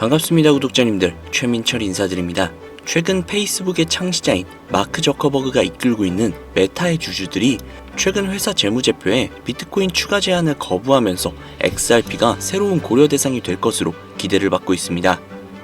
반갑습니다 구독자님들 최민철 인사드립니다. 최근 페이스북의 창시자인 마크 저커버그가 이끌고 있는 메타의 주주들이 최근 회사 재무제표에 비트코인 추가 제한을 거부하면서 XRP가 새로운 고려 대상이 될 것으로 기대를 받고 있습니다.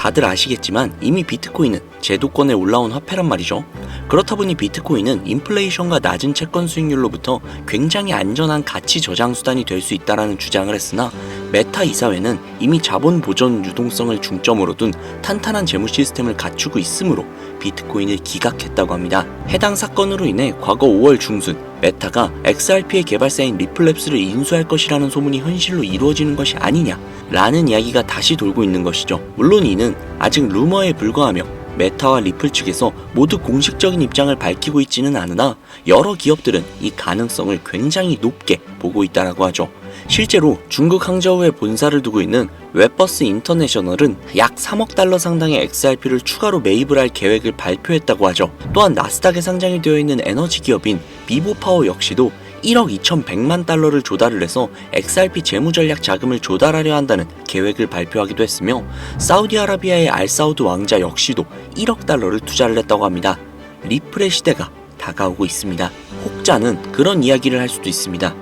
다들 아시겠지만 이미 비트코인은 제도권에 올라온 화폐란 말이죠. 그렇다 보니 비트코인은 인플레이션과 낮은 채권 수익률로부터 굉장히 안전한 가치 저장 수단이 될 수 있다라는 주장을 했으나 메타 이사회는 이미 자본 보존 유동성을 중점으로 둔 탄탄한 재무 시스템을 갖추고 있으므로 비트코인을 기각했다고 합니다. 해당 사건으로 인해 과거 5월 중순 메타가 XRP의 개발사인 리플랩스를 인수할 것이라는 소문이 현실로 이루어지는 것이 아니냐 라는 이야기가 다시 돌고 있는 것이죠. 물론 이는 아직 루머에 불과하며 메타와 리플 측에서 모두 공식적인 입장을 밝히고 있지는 않으나 여러 기업들은 이 가능성을 굉장히 높게 보고 있다라고 하죠. 실제로 중국 항저우에 본사를 두고 있는 웹버스 인터내셔널은 약 3억 달러 상당의 XRP를 추가로 매입을 할 계획을 발표했다고 하죠. 또한 나스닥에 상장이 되어 있는 에너지 기업인 비보파워 역시도 1억 2,100만 달러를 조달을 해서 XRP 재무전략 자금을 조달하려 한다는 계획을 발표하기도 했으며 사우디아라비아의 알사우드 왕자 역시도 1억 달러를 투자를 했다고 합니다. 리플의 시대가 다가오고 있습니다. 혹자는 그런 이야기를 할 수도 있습니다.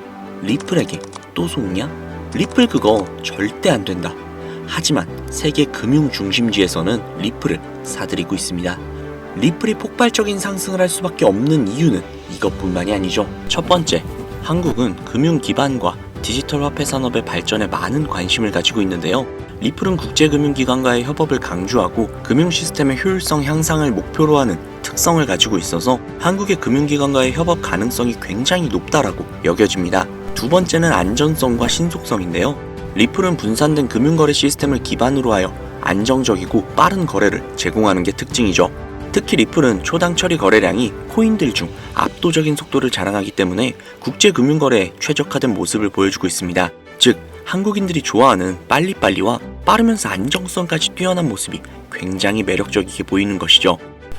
리플에게 또 속냐? 리플 그거 절대 안 된다. 하지만 세계 금융 중심지에서는 리플을 사들이고 있습니다. 리플이 폭발적인 상승을 할 수밖에 없는 이유는 이것뿐만이 아니죠. 첫 번째, 한국은 금융 기반과 디지털 화폐 산업의 발전에 많은 관심을 가지고 있는데요. 리플은 국제금융기관과의 협업을 강조하고 금융 시스템의 효율성 향상을 목표로 하는 특성을 가지고 있어서 한국의 금융기관과의 협업 가능성이 굉장히 높다라고 여겨집니다. 두 번째는 안전성과 신속성인데요. 리플은 분산된 금융거래 시스템을 기반으로 하여 안정적이고 빠른 거래를 제공하는 게 특징이죠. 특히 리플은 초당 처리 거래량이 코인들 중 압도적인 속도를 자랑하기 때문에 국제 금융 거래에 최적화된 모습을 보여주고 있습니다. 즉, 한국인들이 좋아하는 빨리빨리와 빠르면서 안정성까지 뛰어난 모습이 굉장히 매력적이게 보이는 것이죠.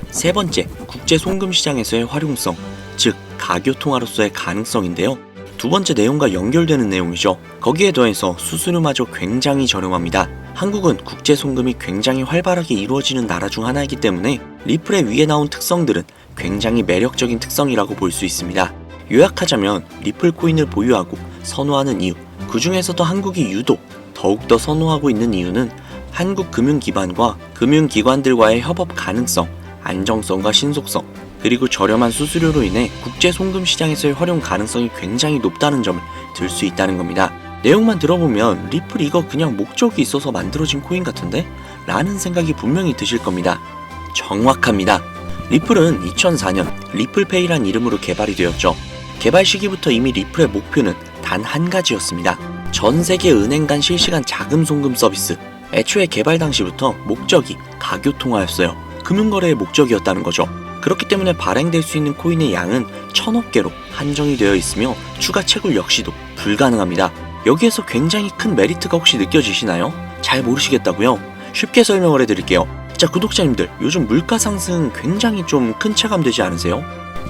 세 번째, 국제 송금 시장에서의 활용성, 즉 가교 통화로서의 가능성인데요. 두 번째 내용과 연결되는 내용이죠. 거기에 더해서 수수료마저 굉장히 저렴합니다. 한국은 국제 송금이 굉장히 활발하게 이루어지는 나라 중 하나이기 때문에 리플의 위에 나온 특성들은 굉장히 매력적인 특성이라고 볼 수 있습니다. 요약하자면 리플 코인을 보유하고 선호하는 이유, 그 중에서도 한국이 유독 더욱더 선호하고 있는 이유는 한국 금융기관과 금융기관들과의 협업 가능성, 안정성과 신속성, 그리고 저렴한 수수료로 인해 국제 송금 시장에서의 활용 가능성이 굉장히 높다는 점을 들 수 있다는 겁니다. 내용만 들어보면 리플 이거 그냥 목적이 있어서 만들어진 코인 같은데? 라는 생각이 분명히 드실 겁니다. 정확합니다. 리플은 2004년 리플페이란 이름으로 개발이 되었죠. 개발 시기부터 이미 리플의 목표는 단 한 가지였습니다. 전 세계 은행 간 실시간 자금 송금 서비스. 애초에 개발 당시부터 목적이 가교 통화였어요. 금융거래의 목적이었다는 거죠. 그렇기 때문에 발행될 수 있는 코인의 양은 천억 개로 한정이 되어 있으며 추가 채굴 역시도 불가능합니다. 여기에서 굉장히 큰 메리트가 혹시 느껴지시나요? 잘 모르시겠다고요? 쉽게 설명을 해드릴게요. 자, 구독자님들, 요즘 물가 상승 굉장히 좀 큰 체감 되지 않으세요?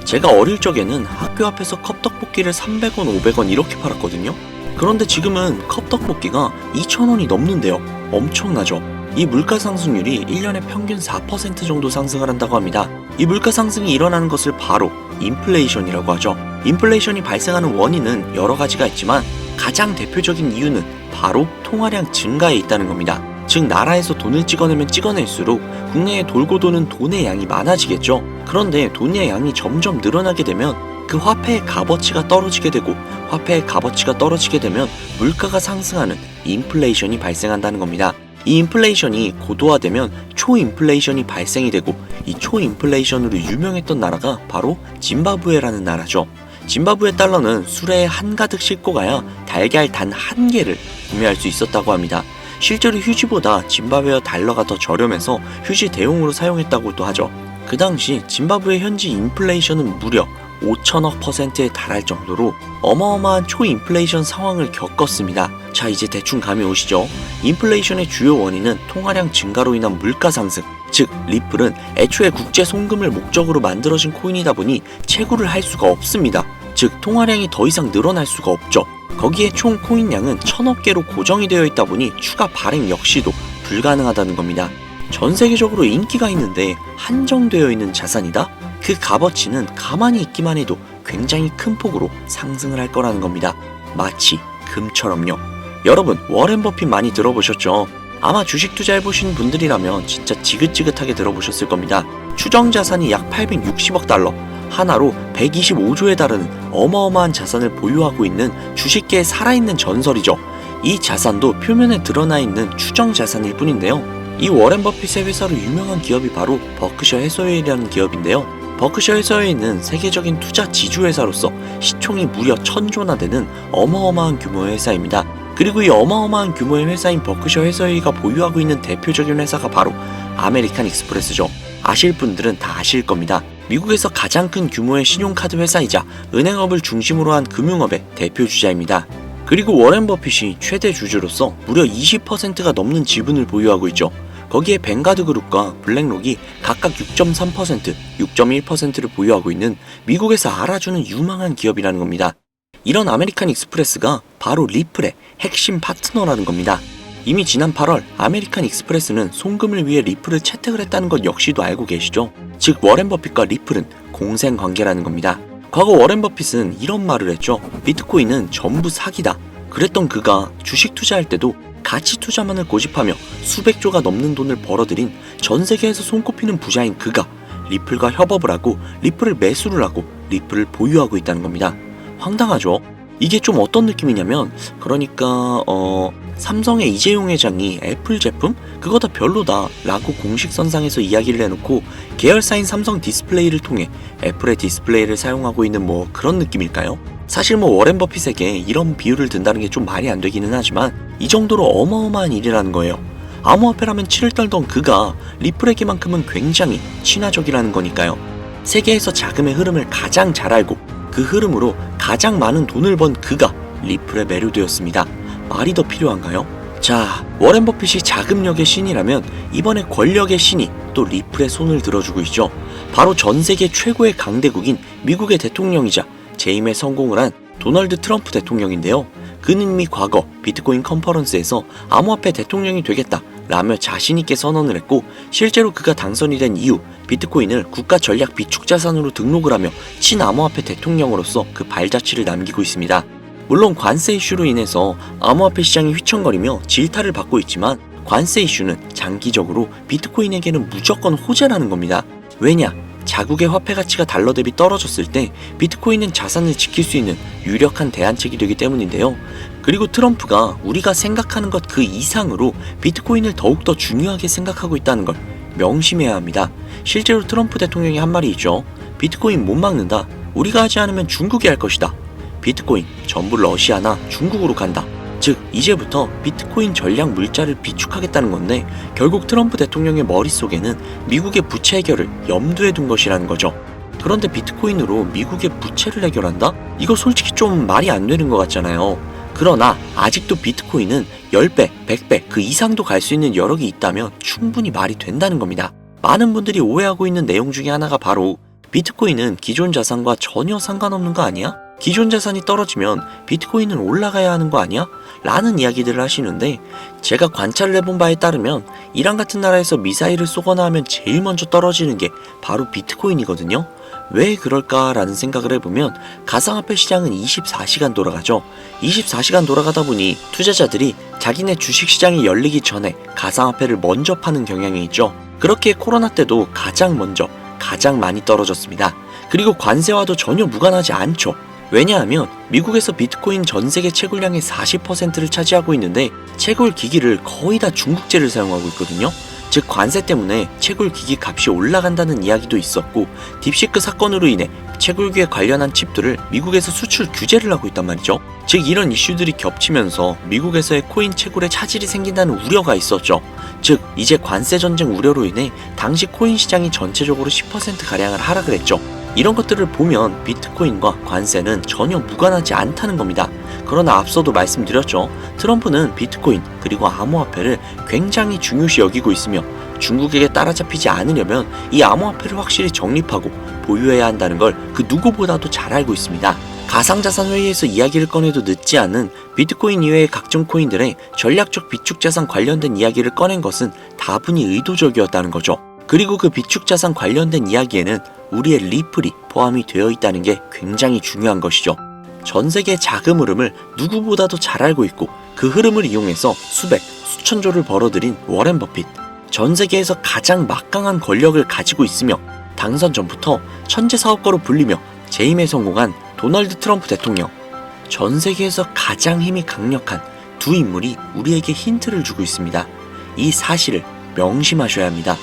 제가 어릴 적에는 학교 앞에서 컵떡볶이를 300원, 500원 이렇게 팔았거든요. 그런데 지금은 컵떡볶이가 2,000원이 넘는데요. 엄청나죠? 이 물가 상승률이 1년에 평균 4% 정도 상승을 한다고 합니다. 이 물가 상승이 일어나는 것을 바로 인플레이션이라고 하죠. 인플레이션이 발생하는 원인은 여러 가지가 있지만 가장 대표적인 이유는 바로 통화량 증가에 있다는 겁니다. 즉 나라에서 돈을 찍어내면 찍어낼수록 국내에 돌고 도는 돈의 양이 많아지겠죠. 그런데 돈의 양이 점점 늘어나게 되면 그 화폐의 값어치가 떨어지게 되고 화폐의 값어치가 떨어지게 되면 물가가 상승하는 인플레이션이 발생한다는 겁니다. 이 인플레이션이 고도화되면 초인플레이션이 발생이 되고 이 초인플레이션으로 유명했던 나라가 바로 짐바브웨라는 나라죠. 짐바브웨 달러는 수레에 한가득 싣고 가야 달걀 단 한 개를 구매할 수 있었다고 합니다. 실제로 휴지보다 짐바브웨어 달러가 더 저렴해서 휴지 대용으로 사용했다고도 하죠. 그 당시 짐바브웨 현지 인플레이션은 무려 5천억 퍼센트에 달할 정도로 어마어마한 초인플레이션 상황을 겪었습니다. 자, 이제 대충 감이 오시죠? 인플레이션의 주요 원인은 통화량 증가로 인한 물가 상승. 즉, 리플은 애초에 국제 송금을 목적으로 만들어진 코인이다 보니 채굴을 할 수가 없습니다. 즉, 통화량이 더 이상 늘어날 수가 없죠. 거기에 총 코인량은 천억 개로 고정이 되어 있다 보니 추가 발행 역시도 불가능하다는 겁니다. 전 세계적으로 인기가 있는데 한정되어 있는 자산이다? 그 값어치는 가만히 있기만 해도 굉장히 큰 폭으로 상승을 할 거라는 겁니다. 마치 금처럼요. 여러분, 워렌 버핏 많이 들어보셨죠? 아마 주식 투자해보신 분들이라면 진짜 지긋지긋하게 들어보셨을 겁니다. 추정 자산이 약 860억 달러, 하나로 125조에 달하는 어마어마한 자산을 보유하고 있는 주식계의 살아있는 전설이죠. 이 자산도 표면에 드러나 있는 추정 자산일 뿐인데요. 이 워렌 버핏의 회사로 유명한 기업이 바로 버크셔 해서웨이라는 기업인데요. 버크셔 해서웨이는 세계적인 투자 지주회사로서 시총이 무려 천조나 되는 어마어마한 규모의 회사입니다. 그리고 이 어마어마한 규모의 회사인 버크셔 해서웨이가 보유하고 있는 대표적인 회사가 바로 아메리칸 익스프레스죠. 아실 분들은 다 아실 겁니다. 미국에서 가장 큰 규모의 신용카드 회사이자 은행업을 중심으로 한 금융업의 대표 주자입니다. 그리고 워렌 버핏이 최대 주주로서 무려 20%가 넘는 지분을 보유하고 있죠. 거기에 뱅가드 그룹과 블랙록이 각각 6.3%, 6.1%를 보유하고 있는 미국에서 알아주는 유망한 기업이라는 겁니다. 이런 아메리칸 익스프레스가 바로 리플의 핵심 파트너라는 겁니다. 이미 지난 8월 아메리칸 익스프레스는 송금을 위해 리플을 채택을 했다는 것 역시도 알고 계시죠? 즉 워렌 버핏과 리플은 공생 관계라는 겁니다. 과거 워렌 버핏은 이런 말을 했죠. 비트코인은 전부 사기다. 그랬던 그가 주식 투자할 때도 가치 투자만을 고집하며 수백조가 넘는 돈을 벌어들인 전 세계에서 손꼽히는 부자인 그가 리플과 협업을 하고 리플을 매수를 하고 리플을 보유하고 있다는 겁니다. 황당하죠? 이게 좀 어떤 느낌이냐면 그러니까 어 삼성의 이재용 회장이 애플 제품 그거 다 별로다 라고 공식 선상에서 이야기를 해놓고 계열사인 삼성 디스플레이를 통해 애플의 디스플레이를 사용하고 있는 뭐 그런 느낌일까요? 사실 뭐 워렌 버핏에게 이런 비유를 든다는 게 좀 말이 안 되기는 하지만 이 정도로 어마어마한 일이라는 거예요. 암호화폐라면 치를 떨던 그가 리플에게만큼은 굉장히 친화적이라는 거니까요. 세계에서 자금의 흐름을 가장 잘 알고 그 흐름으로 가장 많은 돈을 번 그가 리플에 매료되었습니다. 말이 더 필요한가요? 자, 워렌 버핏이 자금력의 신이라면 이번에 권력의 신이 또 리플의 손을 들어주고 있죠. 바로 전 세계 최고의 강대국인 미국의 대통령이자 재임에 성공을 한 도널드 트럼프 대통령인데요. 그는 이미 과거 비트코인 컨퍼런스에서 암호화폐 대통령이 되겠다 라며 자신있게 선언을 했고 실제로 그가 당선이 된 이후 비트코인을 국가 전략 비축 자산으로 등록을 하며 친암호화폐 대통령으로서 그 발자취를 남기고 있습니다. 물론 관세 이슈로 인해서 암호화폐 시장이 휘청거리며 질타를 받고 있지만 관세 이슈는 장기적으로 비트코인에게는 무조건 호재라는 겁니다. 왜냐? 자국의 화폐 가치가 달러 대비 떨어졌을 때 비트코인은 자산을 지킬 수 있는 유력한 대안책이 되기 때문인데요. 그리고 트럼프가 우리가 생각하는 것 그 이상으로 비트코인을 더욱더 중요하게 생각하고 있다는 걸 명심해야 합니다. 실제로 트럼프 대통령이 한 말이 있죠. 비트코인 못 막는다. 우리가 하지 않으면 중국이 할 것이다. 비트코인 전부 러시아나 중국으로 간다. 즉 이제부터 비트코인 전략 물자를 비축하겠다는 건데 결국 트럼프 대통령의 머릿속에는 미국의 부채 해결을 염두에 둔 것이라는 거죠. 그런데 비트코인으로 미국의 부채를 해결한다? 이거 솔직히 좀 말이 안 되는 것 같잖아요. 그러나 아직도 비트코인은 10배, 100배 그 이상도 갈 수 있는 여력이 있다면 충분히 말이 된다는 겁니다. 많은 분들이 오해하고 있는 내용 중에 하나가 바로 비트코인은 기존 자산과 전혀 상관없는 거 아니야? 기존 자산이 떨어지면 비트코인은 올라가야 하는 거 아니야? 라는 이야기들을 하시는데 제가 관찰을 해본 바에 따르면 이란 같은 나라에서 미사일을 쏘거나 하면 제일 먼저 떨어지는 게 바로 비트코인이거든요. 왜 그럴까라는 생각을 해보면 가상화폐 시장은 24시간 돌아가죠. 24시간 돌아가다 보니 투자자들이 자기네 주식 시장이 열리기 전에 가상화폐를 먼저 파는 경향이 있죠. 그렇게 코로나 때도 가장 먼저 가장 많이 떨어졌습니다. 그리고 관세와도 전혀 무관하지 않죠. 왜냐하면 미국에서 비트코인 전 세계 채굴량의 40%를 차지하고 있는데 채굴 기기를 거의 다 중국제를 사용하고 있거든요. 즉 관세 때문에 채굴 기기 값이 올라간다는 이야기도 있었고 딥시크 사건으로 인해 채굴기에 관련한 칩들을 미국에서 수출 규제를 하고 있단 말이죠. 즉 이런 이슈들이 겹치면서 미국에서의 코인 채굴에 차질이 생긴다는 우려가 있었죠. 즉 이제 관세 전쟁 우려로 인해 당시 코인 시장이 전체적으로 10% 가량을 하락을 했죠. 이런 것들을 보면 비트코인과 관세는 전혀 무관하지 않다는 겁니다. 그러나 앞서도 말씀드렸죠. 트럼프는 비트코인 그리고 암호화폐를 굉장히 중요시 여기고 있으며 중국에게 따라잡히지 않으려면 이 암호화폐를 확실히 정립하고 보유해야 한다는 걸 그 누구보다도 잘 알고 있습니다. 가상자산 회의에서 이야기를 꺼내도 늦지 않은 비트코인 이외의 각종 코인들의 전략적 비축자산 관련된 이야기를 꺼낸 것은 다분히 의도적이었다는 거죠. 그리고 그 비축자산 관련된 이야기에는 우리의 리플이 포함이 되어 있다는 게 굉장히 중요한 것이죠. 전 세계 자금 흐름을 누구보다도 잘 알고 있고 그 흐름을 이용해서 수백, 수천조를 벌어들인 워렌 버핏. 전 세계에서 가장 막강한 권력을 가지고 있으며 당선 전부터 천재 사업가로 불리며 재임에 성공한 도널드 트럼프 대통령. 전 세계에서 가장 힘이 강력한 두 인물이 우리에게 힌트를 주고 있습니다. 이 사실을 명심하셔야 합니다.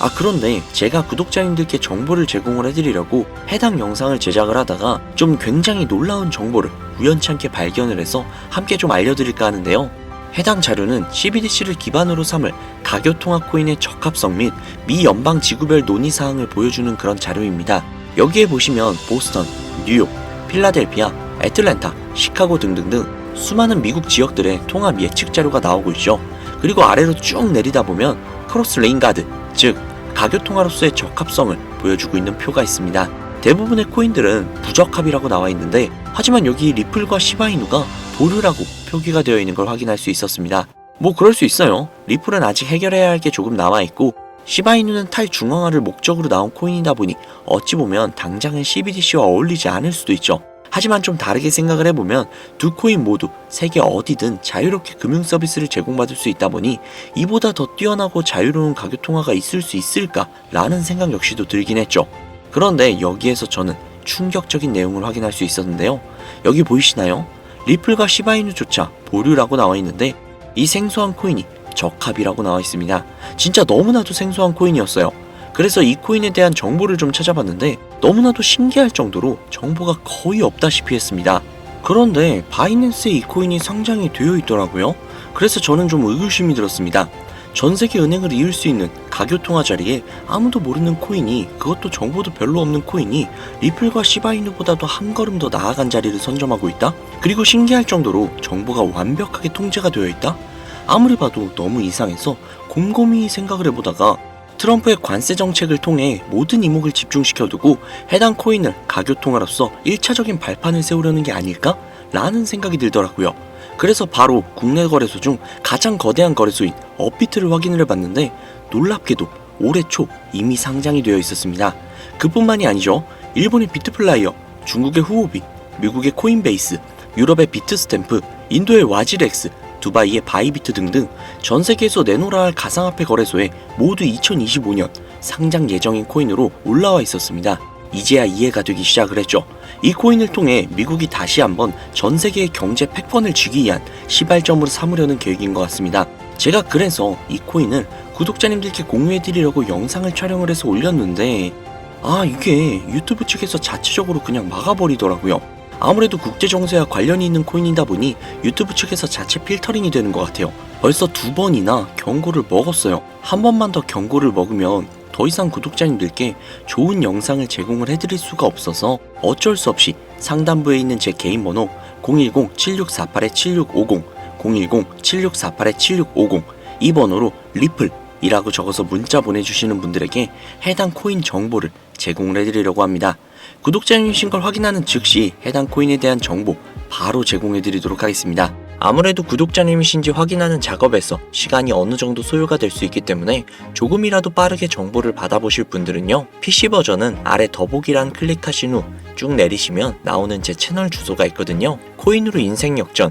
아 그런데 제가 구독자님들께 정보를 제공을 해드리려고 해당 영상을 제작을 하다가 좀 굉장히 놀라운 정보를 우연찮게 발견을 해서 함께 좀 알려드릴까 하는데요. 해당 자료는 CBDC를 기반으로 삼을 가교통화 코인의 적합성 및 미 연방 지구별 논의 사항을 보여주는 그런 자료입니다. 여기에 보시면 보스턴, 뉴욕, 필라델피아, 애틀랜타, 시카고 등등등 수많은 미국 지역들의 통합 예측 자료가 나오고 있죠. 그리고 아래로 쭉 내리다 보면 크로스 레인 가드, 즉 가교통화로서의 적합성을 보여주고 있는 표가 있습니다. 대부분의 코인들은 부적합이라고 나와 있는데 하지만 여기 리플과 시바이누가 보류라고 표기가 되어 있는 걸 확인할 수 있었습니다. 뭐 그럴 수 있어요. 리플은 아직 해결해야 할 게 조금 남아 있고 시바이누는 탈중앙화를 목적으로 나온 코인이다 보니 어찌 보면 당장은 CBDC와 어울리지 않을 수도 있죠. 하지만 좀 다르게 생각을 해보면 두 코인 모두 세계 어디든 자유롭게 금융 서비스를 제공받을 수 있다 보니 이보다 더 뛰어나고 자유로운 가격 통화가 있을 수 있을까라는 생각 역시도 들긴 했죠. 그런데 여기에서 저는 충격적인 내용을 확인할 수 있었는데요. 여기 보이시나요? 리플과 시바이누조차 보류라고 나와 있는데 이 생소한 코인이 적합이라고 나와 있습니다. 진짜 너무나도 생소한 코인이었어요. 그래서 이 코인에 대한 정보를 좀 찾아봤는데 너무나도 신기할 정도로 정보가 거의 없다시피 했습니다. 그런데 바이낸스에 이 코인이 상장이 되어 있더라고요. 그래서 저는 좀 의구심이 들었습니다. 전 세계 은행을 이을 수 있는 가교통화 자리에 아무도 모르는 코인이 그것도 정보도 별로 없는 코인이 리플과 시바이누보다도 한 걸음 더 나아간 자리를 선점하고 있다? 그리고 신기할 정도로 정보가 완벽하게 통제가 되어 있다? 아무리 봐도 너무 이상해서 곰곰이 생각을 해보다가 트럼프의 관세 정책을 통해 모든 이목을 집중시켜 두고 해당 코인을 가교통화로서 1차적인 발판을 세우려는 게 아닐까? 라는 생각이 들더라고요. 그래서 바로 국내 거래소 중 가장 거대한 거래소인 업비트를 확인을 해봤는데 놀랍게도 올해 초 이미 상장이 되어 있었습니다. 그뿐만이 아니죠. 일본의 비트플라이어, 중국의 후오비, 미국의 코인베이스, 유럽의 비트스탬프, 인도의 와지렉스, 두바이의 바이비트 등등 전 세계에서 내놓으라 할 가상화폐 거래소에 모두 2025년 상장 예정인 코인으로 올라와 있었습니다. 이제야 이해가 되기 시작을 했죠. 이 코인을 통해 미국이 다시 한번 전 세계의 경제 패권을 쥐기 위한 시발점으로 삼으려는 계획인 것 같습니다. 제가 그래서 이 코인을 구독자님들께 공유해드리려고 영상을 촬영을 해서 올렸는데 아 이게 유튜브 측에서 자체적으로 그냥 막아버리더라고요. 아무래도 국제 정세와 관련이 있는 코인이다 보니 유튜브 측에서 자체 필터링이 되는 것 같아요. 벌써 두 번이나 경고를 먹었어요. 한 번만 더 경고를 먹으면 더 이상 구독자님들께 좋은 영상을 제공을 해드릴 수가 없어서 어쩔 수 없이 상단부에 있는 제 개인 번호 010-7648-7650, 010-7648-7650 이 번호로 리플 이라고 적어서 문자 보내주시는 분들에게 해당 코인 정보를 제공을 해드리려고 합니다. 구독자님이신 걸 확인하는 즉시 해당 코인에 대한 정보 바로 제공해드리도록 하겠습니다. 아무래도 구독자님이신지 확인하는 작업에서 시간이 어느 정도 소요가 될 수 있기 때문에 조금이라도 빠르게 정보를 받아보실 분들은요, PC 버전은 아래 더보기란 클릭하신 후 쭉 내리시면 나오는 제 채널 주소가 있거든요. 코인으로 인생 역전,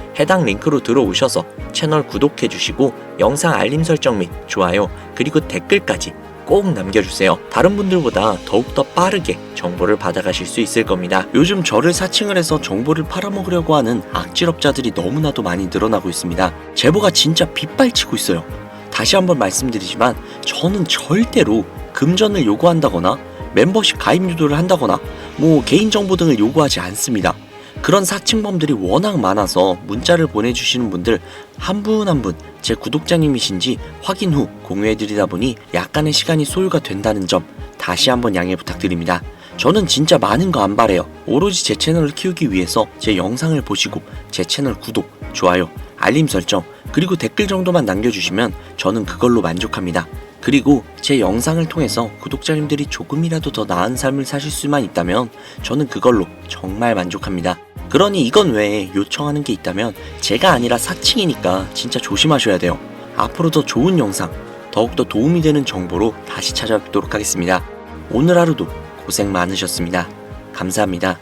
해당 링크로 들어오셔서 채널 구독해 주시고 영상 알림 설정 및 좋아요 그리고 댓글까지 꼭 남겨주세요. 다른 분들보다 더욱더 빠르게 정보를 받아가실 수 있을 겁니다. 요즘 저를 사칭을 해서 정보를 팔아먹으려고 하는 악질업자들이 너무나도 많이 늘어나고 있습니다. 제보가 진짜 빗발치고 있어요. 다시 한번 말씀드리지만 저는 절대로 금전을 요구한다거나 멤버십 가입 유도를 한다거나 뭐 개인정보 등을 요구하지 않습니다. 그런 사칭범들이 워낙 많아서 문자를 보내주시는 분들 한 분 한 분 제 구독자님이신지 확인 후 공유해드리다 보니 약간의 시간이 소요가 된다는 점 다시 한번 양해 부탁드립니다. 저는 진짜 많은 거 안 바래요. 오로지 제 채널을 키우기 위해서 제 영상을 보시고 제 채널 구독, 좋아요, 알림 설정, 그리고 댓글 정도만 남겨주시면 저는 그걸로 만족합니다. 그리고 제 영상을 통해서 구독자님들이 조금이라도 더 나은 삶을 사실 수만 있다면 저는 그걸로 정말 만족합니다. 그러니 이건 외에 요청하는 게 있다면 제가 아니라 사칭이니까 진짜 조심하셔야 돼요. 앞으로 더 좋은 영상, 더욱더 도움이 되는 정보로 다시 찾아뵙도록 하겠습니다. 오늘 하루도 고생 많으셨습니다. 감사합니다.